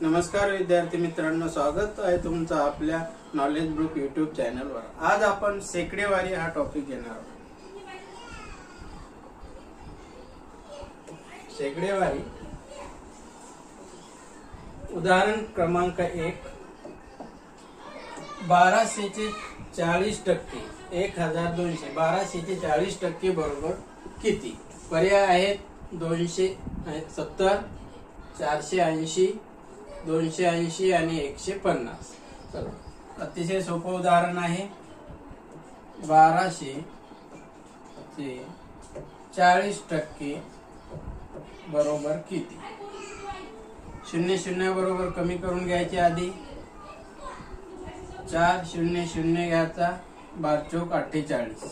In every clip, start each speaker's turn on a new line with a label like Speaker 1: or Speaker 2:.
Speaker 1: नमस्कार विद्यार्थी मित्रांनो स्वागत आहे तुमचं आपल्या नॉलेज ग्रुप युट्यूब चॅनलवर आज आपण सेकडेवारी हा टॉपिक घेणार आहोत. शेकडेवारी. उदाहरण क्रमांक एक. बाराशेचे चाळीस टक्के. एक हजार दोनशे. बाराशेचे चाळीस टक्के बरोबर किती? पर्याय आहेत दोनशे सत्तर चारशे ऐंशी दोनशे ऐंशी आणि एकशे पन्नास. चला. अतिशय सोपं उदाहरण आहे. बाराशे ते चाळीस टक्के बरोबर किती? शून्य शून्य बरोबर कमी करून घ्यायचे आधी. चार शून्य शून्य घ्यायचा. बार चौक अठ्ठेचाळीस.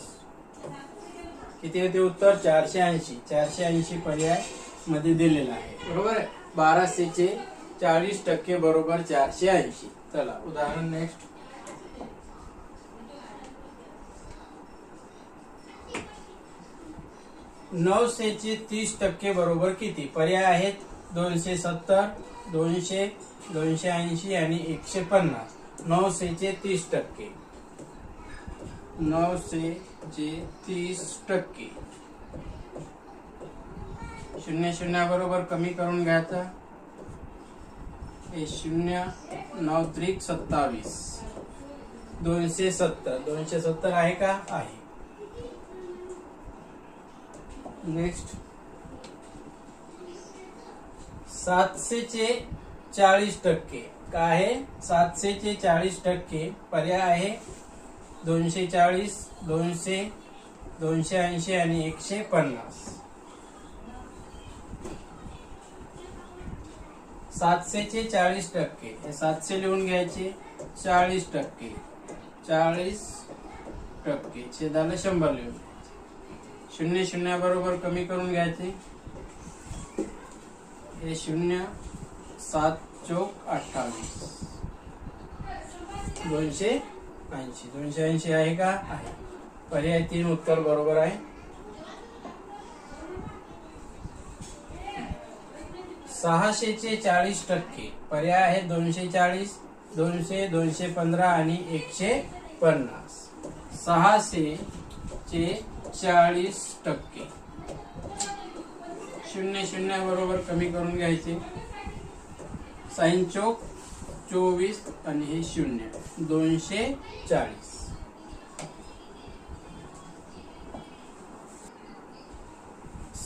Speaker 1: किती होते उत्तर? चारशे ऐंशी. चारशे ऐंशी पर्यायमध्ये दिलेला आहे. बरोबर आहे? बाराशेचे चाळीस टक्के बरोबर चारशे ऐंशी. चला उदाहरण नेक्स्ट नऊशेचे तीस टक्के बरोबर किती? पर्याय आहेत. दोनशे सत्तर दोनशे दोनशे ऐंशी आणि एकशे पन्नास. नऊशेचे तीस टक्के. नऊशेचे तीस टक्के. शून्य शून्य बरोबर कमी करून घ्यायचं शून्य नऊ त्रिक सत्तावीस. दोनशे सत्तर. दोनशे सत्तर आहे का? आहे. नेक्स्ट सातशेचे चाळीस टक्के. काय आहे? सातशेचे चाळीस टक्के. पर्याय आहे. दोनशे चाळीस दोनशे दोनशे ऐंशी आणि एकशे पन्नास. सातशेचे चाळीस टक्के. हे सातशे लिहून घ्यायचे. चाळीस टक्के. चाळीस टक्के. छेदाला शंभर लिहून घ्यायचे. शून्य शून्य बरोबर कमी करून घ्यायचे. हे शून्य सात चौक अठ्ठावीस. दोनशे ऐंशी. दोनशे ऐंशी आहे का? आहे. पर्याय तीन उत्तर बरोबर आहे. सहाशेचे चाळीस टक्के. पर्याय आहे दोनशे चाळीस दोनशे दोनशे पंधरा आणि एकशे पन्नास. सहाशे चे चाळीस टक्के. शून्य शून्य बरोबर कमी करून घ्यायचे. साईन चौक चोवीस आणि हे शून्य. दोनशे चाळीस.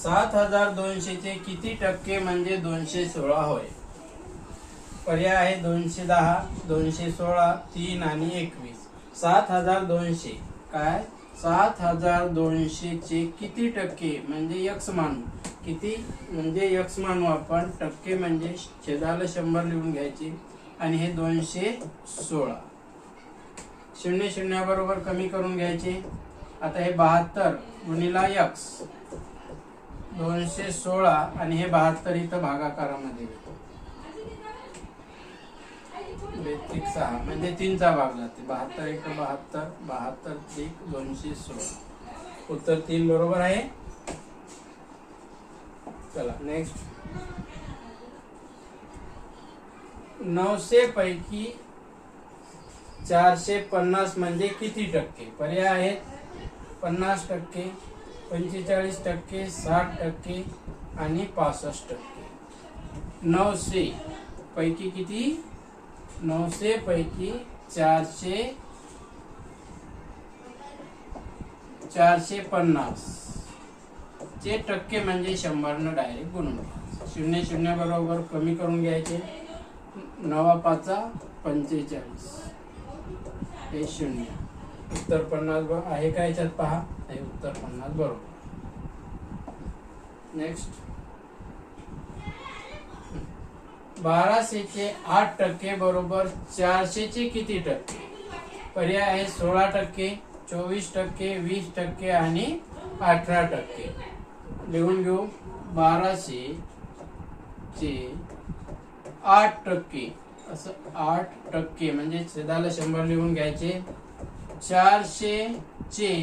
Speaker 1: सात हजार दोनशेचे किती टक्के म्हणजे दोनशे सोळा होय? पर्याय आहे दोनशे दहा दोनशे सोळा तीन आणि एकवीस. सात हजार दोनशे. काय? सात हजार दोनशे चे किती टक्के म्हणजे यक्स मानू किती म्हणजे यक्स मानू आपण? टक्के म्हणजे छेदाला शंभर लिहून घ्यायचे. आणि हे दोनशे सोळा. शून्य शून्याबरोबर कमी करून घ्यायचे. आता हे बहात्तर गुणिला यक्स. दोनशे सोळा आणि हे बहात्तर इथं भागाकारामध्ये बेत्रिक सहा म्हणजे तीनचा भाग जाते. बहात्तर एक बहात्तर बहात्तर एक दोनशे सोळा. उत्तर तीन बरोबर आहे. चला नेक्स्ट नऊशे पैकी चारशे पन्नास म्हणजे किती टक्के? पर्याय आहेत. पन्नास टक्के. पंचेचाळीस टक्के साठ टक्के आणि पासष्ट टक्के. नऊशे पैकी किती? नऊशे पैकी चारशे चारशे पन्नास. चे टक्के म्हणजे शंभरनं डायरेक्ट गुणून शून्य शून्य बरोबर कमी करून घ्यायचे. नवा पाचा पंचेचाळीस. हे शून्य. उत्तर पन्नास आहे का याच्यात पहा? हे उत्तर पन्नास बरोबर. नेक्स्ट बाराशेचे आठ टक्के बरोबर चारशेचे किती टक्के? पर्याय आहे सोळा टक्के चोवीस टक्के वीस टक्के आणि अठरा टक्के. लिहून घेऊ. बाराशे चे आठ टक्के. असं आठ टक्के म्हणजे छेदाला शंभर लिहून घ्यायचे. चारशे चे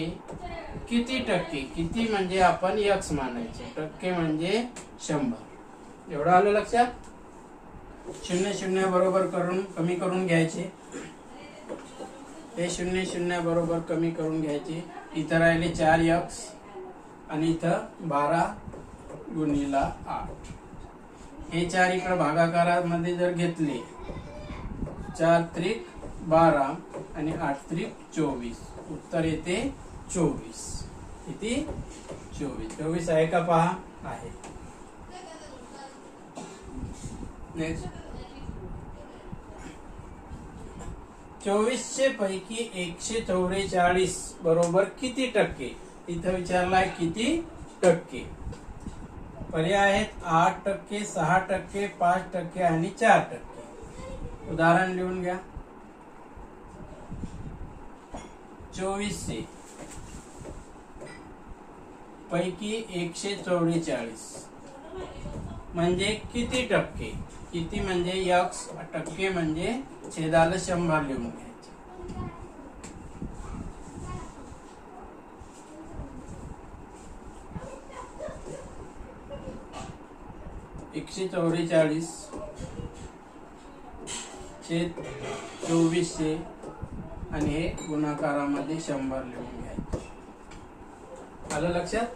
Speaker 1: किती टक्के? किती म्हणजे आपण यक्स मानायचे? टक्के म्हणजे शंभर. एवढं आलं लक्षात? शून्य शून्य बरोबर करून कमी करून घ्यायचे. हे शून्य शून्य बरोबर कमी करून घ्यायचे. इथं राहिले चार यक्स आणि इथं बारा गुणिला आठ. हे चार इकडे भागाकारामध्ये जर घेतले चार त्रिक बारा आणि आठ त्रिक चोवीस. उत्तर येते चोवीस. किती? चोवीस. चोवीस आहे का पहा? आहे. चोवीसशे पैकी एकशे चौवेचाळीस बरोबर किती टक्के? इथं विचारलाय किती टक्के? पर्याय आहेत आठ टक्के सहा टक्के पाच टक्के आणि चार टक्के. उदाहरण लिहून घ्या. चोवीसशे पैकी एकशे चौवेचाळीस. म्हणजे किती टक्के? किती म्हणजे यक्स? टक्के म्हणजे छेदाला शंभर लिहून घ्यायचे. एकशे चौवेचाळीस. छेद चोवीसशे आणि हे गुणाकारामध्ये शंभर लिहून घ्यायचे. आलं लक्षात?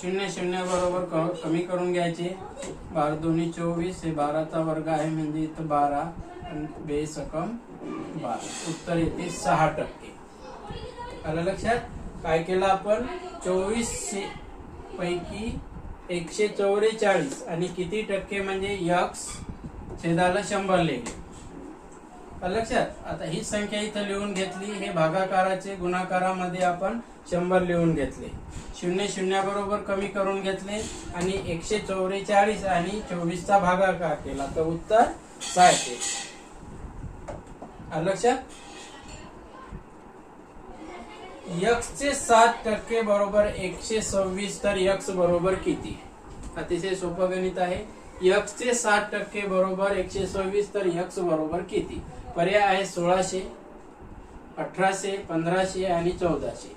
Speaker 1: शून्य शून्य बरोबर कमी करून घ्यायचे. बारा दोन्ही चोवीस हे बाराचा वर्ग आहे म्हणजे इथं बारा आणि बे सकम बारा. उत्तर येते सहा टक्के. आलं लक्षात? काय केलं आपण? चोवीसशे पैकी एकशे चौवेचाळीस. आणि किती टक्के म्हणजे यक्स छेदाला शंभर लिहिले. लक्षात? आता ही संख्या इथं लिहून घेतली. हे भागाकाराचे गुणाकारामध्ये आपण शंभर लिहून घेतले. शून्य शून्याबरोबर कमी करून घेतले आणि एकशे चौवेचाळीस आणि चोवीसचा भागाकार केला. तर उत्तर सहा येते लक्षात? चे सात टक्के बरोबर एकशे सव्वीस तर यक्स बरोबर किती? अतिशय सोपं गणित आहे. यक्षचे सात टक्के बरोबर एकशे सव्वीस तर यक्स बरोबर किती? पर्याय आहे सोळाशे अठराशे पंधराशे आणि चौदाशे.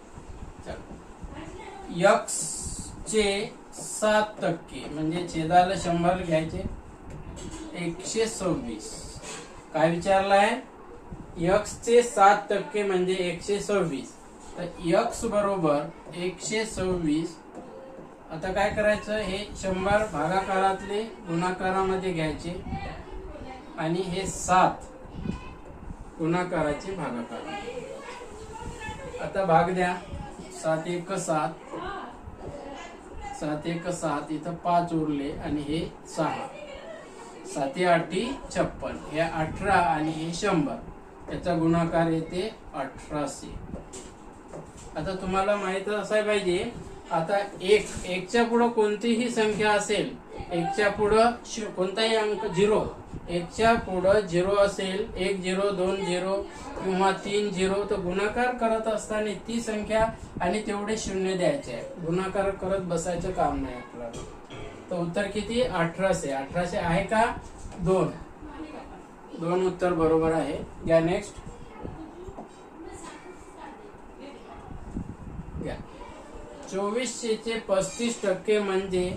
Speaker 1: यक्स चे सात टक्के म्हणजे छेदाला शंभर घ्यायचे. एकशे सव्वीस. काय विचारलं आहे यक्षचे सात टक्के म्हणजे एकशे सव्वीस. तर यक्स बरोबर एकशे सव्वीस. आता काय करायचं? हे शंभर भागाकारातले गुणाकारामध्ये घ्यायचे. आणि हे सात गुणाकाराचे भागाकार. आता भाग द्या. सात एक सात. सात एक सात इथं पाच उरले आणि हे सहा. साती आठी छप्पन. हे अठरा आणि हे शंभर. याचा गुणाकार येते अठराशे. आता तुम्हाला माहीत असायला पाहिजे आता एक एकच्या पुढं कोणतीही संख्या असेल एकच्या पुढं कोणताही अंक झिरो एकच्या पुढं झिरो असेल एक झिरो दोन झिरो किंवा तीन झिरो तर गुणाकार करत असताना ती संख्या आणि तेवढे शून्य द्यायचे. आहे गुणाकार करत बसायचं काम नाही आपल्याला. तर उत्तर किती? अठराशे. अठराशे आहे का? दोन. दोन उत्तर बरोबर आहे. या नेक्स्ट घ्या चोवीसशेचे पस्तीस टक्के म्हणजे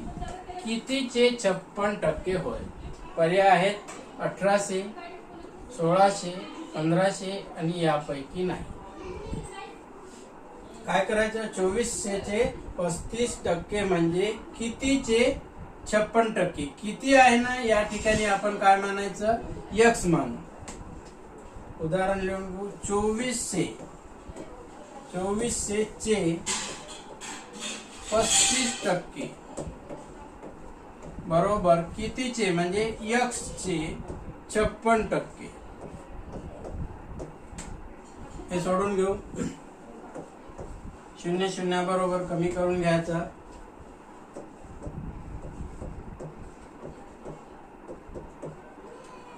Speaker 1: कितीचे छप्पन टक्के होय. पर्याय आहेत अठराशे सोळाशे पंधराशे आणि यापैकी नाही. काय करायचं? चोवीसशेचे पस्तीस टक्के म्हणजे कितीचे छप्पन टक्के. किती आहे ना? या ठिकाणी आपण काय मानायचं यक्स मानू उदाहरण लिहून घेऊ चोवीसशे. चोवीसशे चे पस्तीस टक्के. बरोबर कितीचे? म्हणजे यक्स चे छप्पन टक्के. हे सोडून घेऊ. शून्य शून्य बरोबर कमी करून घ्यायचा.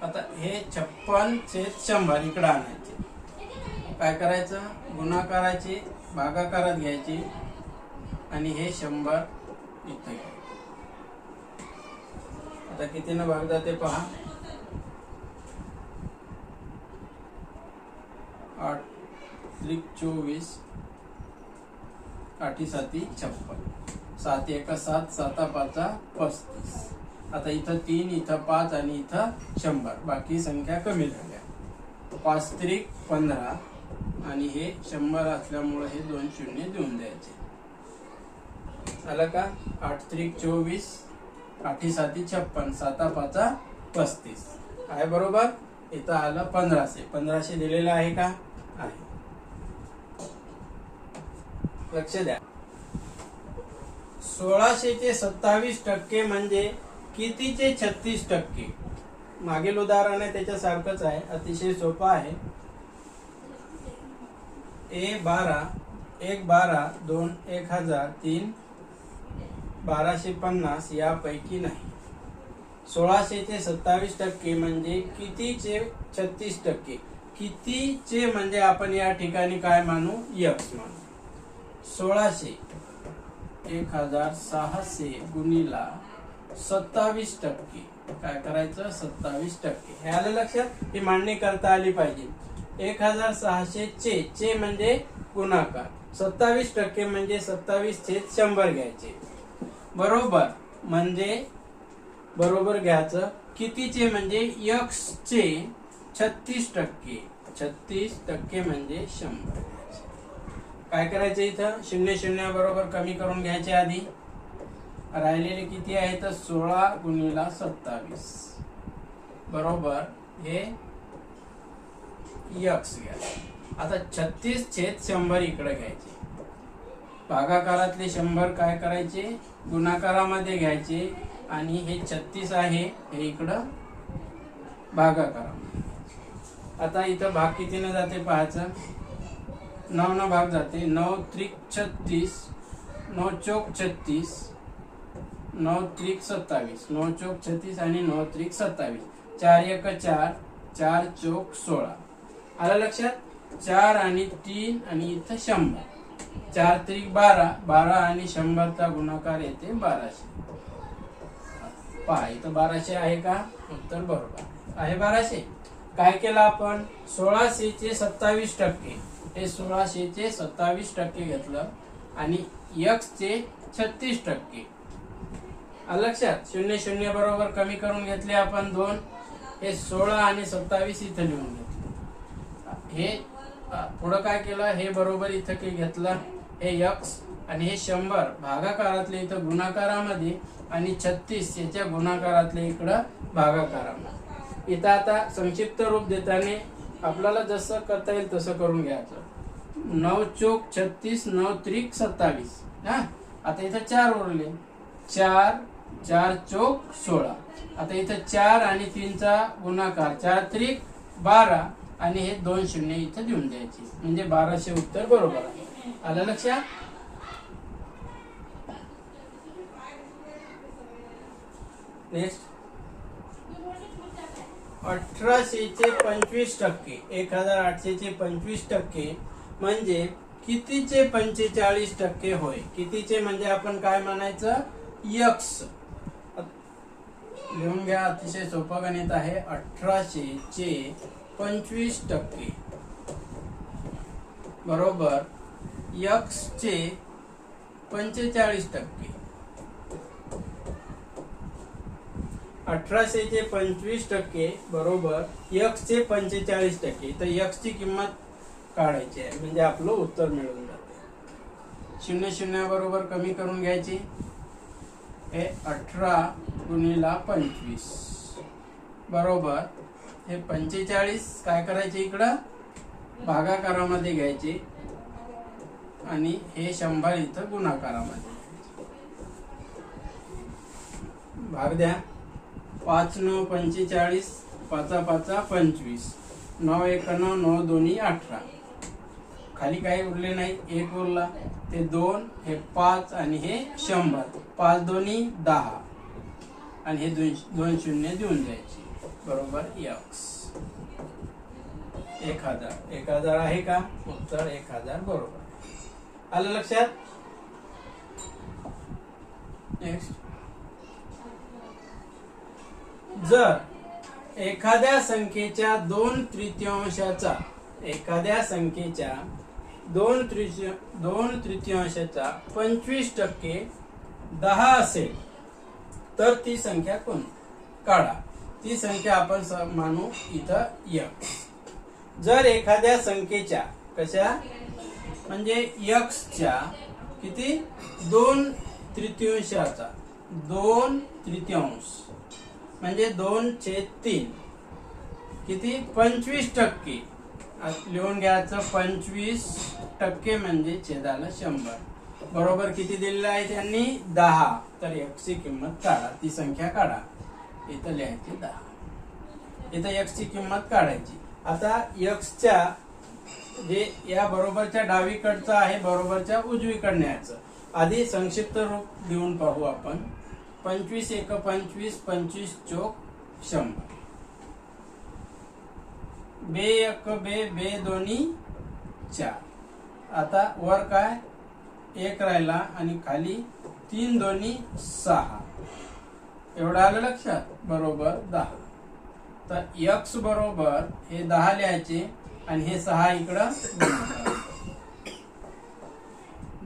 Speaker 1: आता हे छप्पन चे शंभर इकडे आणायचं. काय करायचं? गुणाकाराचे भागाकारात घ्यायचे. आणि हे शंभर इथे. आता कितीनं भाग जाते पहा. आठ त्रिक चोवीस आठी साती छप्पन. सात एका सात साता पाचा पस्तीस. आता इथं तीन इथं पाच आणि इथं शंभर. बाकी संख्या कमी झाल्या. पाच त्रिक पंधरा. आणि हे शंभर असल्यामुळे हे दोन शून्य देऊन द्यायचे. आलं का? आठ त्रिक चोवीस आठी साती छप्पन साता पाचा पस्तीस. आहे बरोबर? इथं आलं पंधराशे. पंधराशे दिलेलं आहे का? आहे. लक्ष द्या. सोळाशेचे सत्तावीस टक्के म्हणजे कितीचे छत्तीस टक्के? मागील उदाहरण आहे त्याच्यासारखंच आहे. अतिशय सोपं आहे. ए बारा एक बारा दोन एक हजार तीन बाराशे पन्नास यापैकी नाही. सोळाशेचे सत्तावीस टक्के म्हणजे कितीचे? छत्तीस टक्के. कितीचे म्हणजे आपण या ठिकाणी काय मानू यक्स मानू सोळाशे. एक हजार सहाशे गुणिला सत्तावीस टक्के. काय करायचं? सत्तावीस टक्के. हे आलं लक्षात? ही मांडणी करता आली पाहिजे. एक हजार सहाशे चे चे म्हणजे गुणाकार. सत्तावीस टक्के म्हणजे सत्तावीस छेद शंभर घ्यायचे. बरोबर म्हणजे बरोबर घ्यायचं. कितीचे म्हणजे यक्स चे छत्तीस टक्के. छत्तीस टक्के म्हणजे शंभर काय करायचं इथं? शून्य शून्य बरोबर कमी करून घ्यायचे आधी. राहिलेले किती आहे तर सोळा गुणिला सत्तावीस. बरोबर? हे यक्स घ्यायचा आता छत्तीस छेद शंभर इकडे घ्यायचे. भागाकारातले शंभर काय करायचे? गुणाकारामध्ये घ्यायचे. आणि हे छत्तीस आहे हे इकडं भागाकारामध्ये. आता इथं भाग कितीनं जाते पाहायचं? नऊ न भाग जाते. नऊ त्रिक छत्तीस नऊ चौक छत्तीस नऊ त्रिक सत्तावीस. नऊ चौक छत्तीस आणि नऊ त्रिक सत्तावीस. चार एक चार चार चौक सोळा. आला लक्षात? चार आणि तीन आणि इथं शंभर. चार त्रिक बारा बारा आणि शंभरचा गुणाकार येते बाराशे. पहा इथं बाराशे आहे का? उत्तर बरोबर. आहे बाराशे? काय केलं आपण? सोळाशेचे सत्तावीस टक्के. हे सोळाशेचे सत्तावीस टक्के घेतलं आणि यक्सचे छत्तीस टक्के. लक्षात? शून्य शून्य बरोबर कमी करून घेतले आपण दोन. हे सोळा आणि सत्तावीस इथं लिहून घेतले. हे पुढं काय केलं? हे बरोबर इथं की घेतलं? हे यक्स आणि हे शंभर. भागाकारातले इथं गुणाकारामध्ये आणि छत्तीस याच्या गुणाकारातले इकडं भागाकारामध्ये. इथं आता संक्षिप्त रूप देताना आपल्याला जसं करता येईल तसं करून घ्यायचं. नऊ चोक छत्तीस नऊ त्रिक सत्तावीस. हा? आता इथं चार उरले. चार चार चोक सोळा. आता इथं चार आणि तीनचा गुणाकार. चार त्रिक बारा. आणि हे दोन शून्य इथं देऊन द्यायचे. म्हणजे बाराशे उत्तर बरोबर आहे. आलं लक्षात? नेक्स्ट अठराशेचे पंचवीस टक्के एक हजार आठशेचे पंचवीस टक्के म्हणजे कितीचे पंचेचाळीस टक्के होय? कितीचे म्हणजे आपण काय म्हणायचं? यक्स. लिहून घ्या अतिशय सोपं गणित आहे. अठराशे चे पंचवीस टक्के. बरोबर? यक्स चे पंचेचाळीस टक्के. अठराशे चे पंचवीस टक्के बरोबर? यक्स चे पंचेचाळीस टक्के. तर यक्सची किंमत काढायची आहे. म्हणजे आपलं उत्तर मिळून जाते. शून्य शून्य बरोबर कमी करून घ्यायची. हे अठरा गुणिला पंचवीस. बरोबर? हे पंचेचाळीस काय करायचे इकडं? भागाकारामध्ये घ्यायचे. आणि हे शंभर इथं गुणाकारामध्ये. भाग द्या. पाच नऊ पंचेचाळीस पाचा पाचा पंचवीस. नऊ एक नऊ नऊ दोन्ही अठरा. खाली काही उरले नाही. एक उरला. ते दोन हे पाच आणि हे शंभर. पाच दोन्ही दहा. आणि हे दोन दोन शून्य देऊन द्यायचे. बरोबर यक्स. एक हजार. एक हजार आहे का? उत्तर एक हजार बरोबर. आलं लक्षात? नेक्स्ट जर एखाद्या संख्येच्या दोन तृतीयांशाचा एखाद्या संख्येच्या दोन तृतीय दोन तृतीयांशाचा पंचवीस टक्के दहा असेल तर ती संख्या कोण? काढा. ती संख्या आपण स- मानू इथं यक्स जर एखाद्या संख्येच्या कशा? म्हणजे यक्सच्या किती? दोन तृतीयांशाचा. दोन तृतीयांश. म्हणजे दोन छेद तीन. किती? पंचवीस टक्के. लिहून घ्यायचं पंचवीस टक्के म्हणजे छेदाला शंभर. बरोबर किती दिलेलं आहे त्यांनी? दहा. तर एकची किंमत काढा. ती संख्या काढा. इथं लिहायची दहा. इथं एक्सची किंमत काढायची. आता एक्सच्या जे या बरोबरच्या डावीकडचं आहे बरोबरच्या उजवीकडनं यायचं. आधी संक्षिप्त रूप देऊन पाहू आपण. पंचवीस एक पंचवीस पंचवीस चोक शंभर. बे एक बे बे दोन्ही चार. आता वर काय? एक राहिला आणि खाली तीन दोन्ही सहा. एवढं आलं लक्षात? बरोबर दहा. तर यक्स बरोबर हे दहा लिहायचे आणि हे सहा इकडं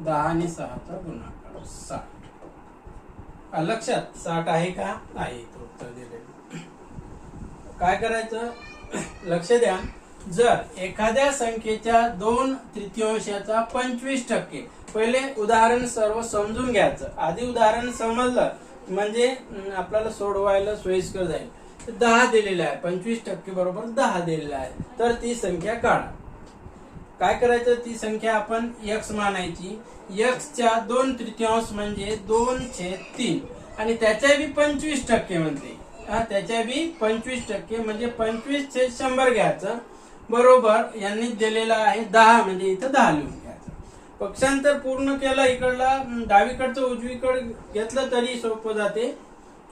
Speaker 1: दहा आणि सहाचा गुणाकार साठ. लक्षात? साठ आहे का? आहे उत्तर दिलेलं काय करायचं? लक्ष द्या. जर एखाद्या संख्येच्या दोन तृतीयांशाचा पंचवीस टक्के पहिले उदाहरण सर्व समजून घ्यायचं. आधी उदाहरण समजलं. म्हणजे आपल्याला सोडवायला सोयीस्कर जाईल. दहा दिलेला आहे. पंचवीस टक्के बरोबर दहा दिलेला आहे. तर ती संख्या काढा. काय करायचं? ती संख्या आपण यक्स मानायची. यक्सच्या दोन तृतीयांश म्हणजे दोन छेद तीन. आणि त्याच्या बी पंचवीस टक्के म्हणते. हा त्याच्या बी पंचवीस टक्के म्हणजे पंचवीस छेद शंभर घ्यायचं. बरोबर यांनी दिलेला आहे दहा म्हणजे इथं दहा लिहून. पक्षांतर पूर्ण केला इकडला डावीकडचं उजवीकड घेतलं तरी सोपं जाते.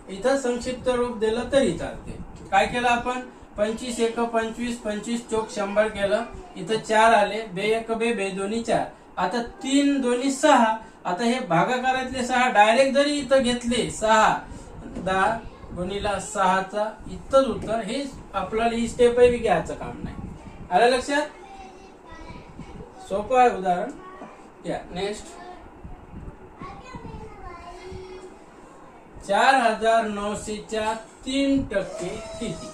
Speaker 1: इथं संक्षिप्त रूप दिलं तरी चालते. काय केलं आपण? पंचवीस एक पंचवीस पंचवीस चोक शंभर केलं. इथं चार आले बे एक बे बे दोन्ही चार. आता तीन दोन्ही सहा. आता हे भागाकारातले सहा डायरेक्ट जरी इथं घेतले सहा दहा गुणीला सहाचा इथंच उत्तर. हे आपल्याला ही स्टेप बी घ्यायचं काम नाही. आलं लक्षात? सोपं आहे उदाहरण. या नेक्स्ट चार हजार नऊशेच्या तीन टक्के किती?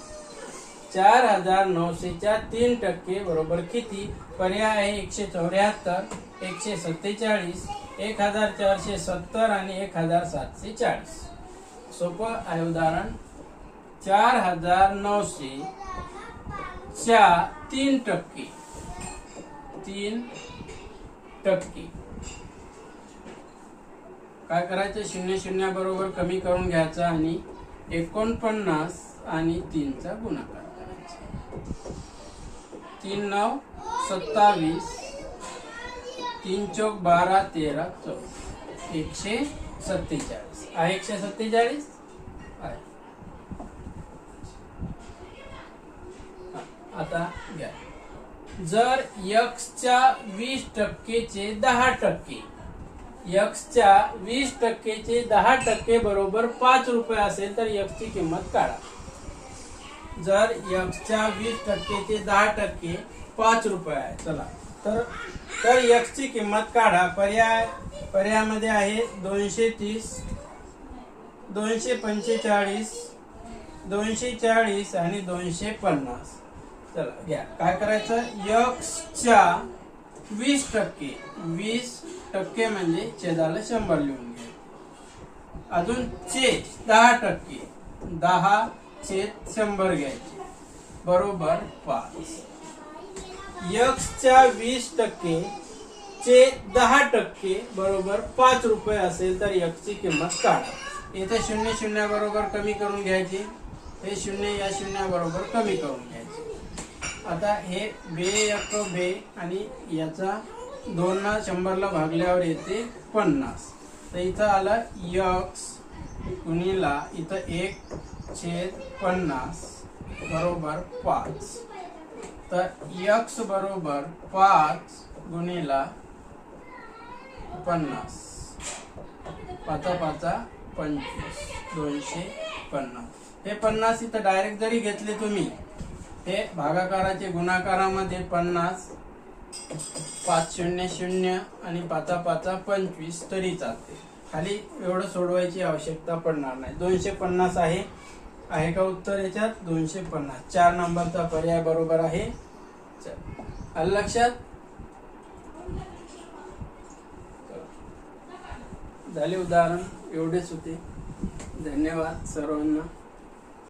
Speaker 1: चार हजार नऊशेच्या तीन टक्के बरोबर किती? पर्याय आहे एकशे चौऱ्याहत्तर एकशे सत्तेचाळीस एक हजार चारशे सत्तर आणि एक हजार सातशे चाळीस. सोपं आहे उदाहरण. चार हजार नऊशे च्या तीन टक्के. तीन टक्के काय करायचं? शून्य शून्याबरोबर कमी करून घ्यायचं आणि एकोणपन्नास आणि तीनचा गुणाकार करायचा. तीन नऊ सत्तावीस तीन चौक बारा तेरा चौक. एकशे सत्तेचाळीस. आहे एकशे सत्तेचाळीस? आहे. आता घ्या. जर यक्सच्या वीस टक्केचे दहा टक्के यक्सच्या वीस टक्केचे दहा टक्के बरोबर पाच रुपये असेल तर यक्सची किंमत काढा. जर यक्सच्या वीस टक्केचे दहा टक्के पाच रुपये आहे चला. तर तर यक्सची किंमत काढा. पर्याय पर्यायामध्ये आहे दोनशे तीस दोनशे पंचेचाळीस दोनशे चाळीस आणि दोनशे पन्नास. चला घ्या. काय करायचं? यक्सच्या वीस टक्के वीस टक्के म्हणजे छेदाला शंभर लिहून घ्या. अजून छेद दहा टक्के दहा छेद शंभर घ्यायचे. बरोबर पाच. यक्सच्या वीस टक्के चे दहा टक्के बरोबर पाच रुपये असेल तर यक्सची किंमत काढा. येथे शून्य शून्याबरोबर कमी करून घ्यायची. हे शून्य या शून्याबरोबर कमी करून घ्यायचे आता हे बे एक बे आणि याचा दोनला शंभरला भागल्यावर येते पन्नास. तर इथं आलं यक्स कुणीला इथं एक छेद पन्नास बरोबर पाच. तर यक्स बरोबर पाच गुणीला पन्नास. पाचा पाचा पंचवीस दोनशे पन्नास. हे पन्नास इथं डायरेक्ट जरी घेतले तुम्ही हे भागाकाराचे गुणाकारामध्ये पन्नास पाच शून्य शून्य आणि पाचा पाचा पंचवीस तरी चालते. खाली एवढं सोडवायची आवश्यकता पडणार नाही. दोनशे पन्नास आहे. आहे का उत्तर याच्यात? दोनशे पन्नास. चार नंबरचा पर्याय बरोबर आहे. चल. लक्षात? झाले उदाहरण. एवढेच होते. धन्यवाद सर्वांना.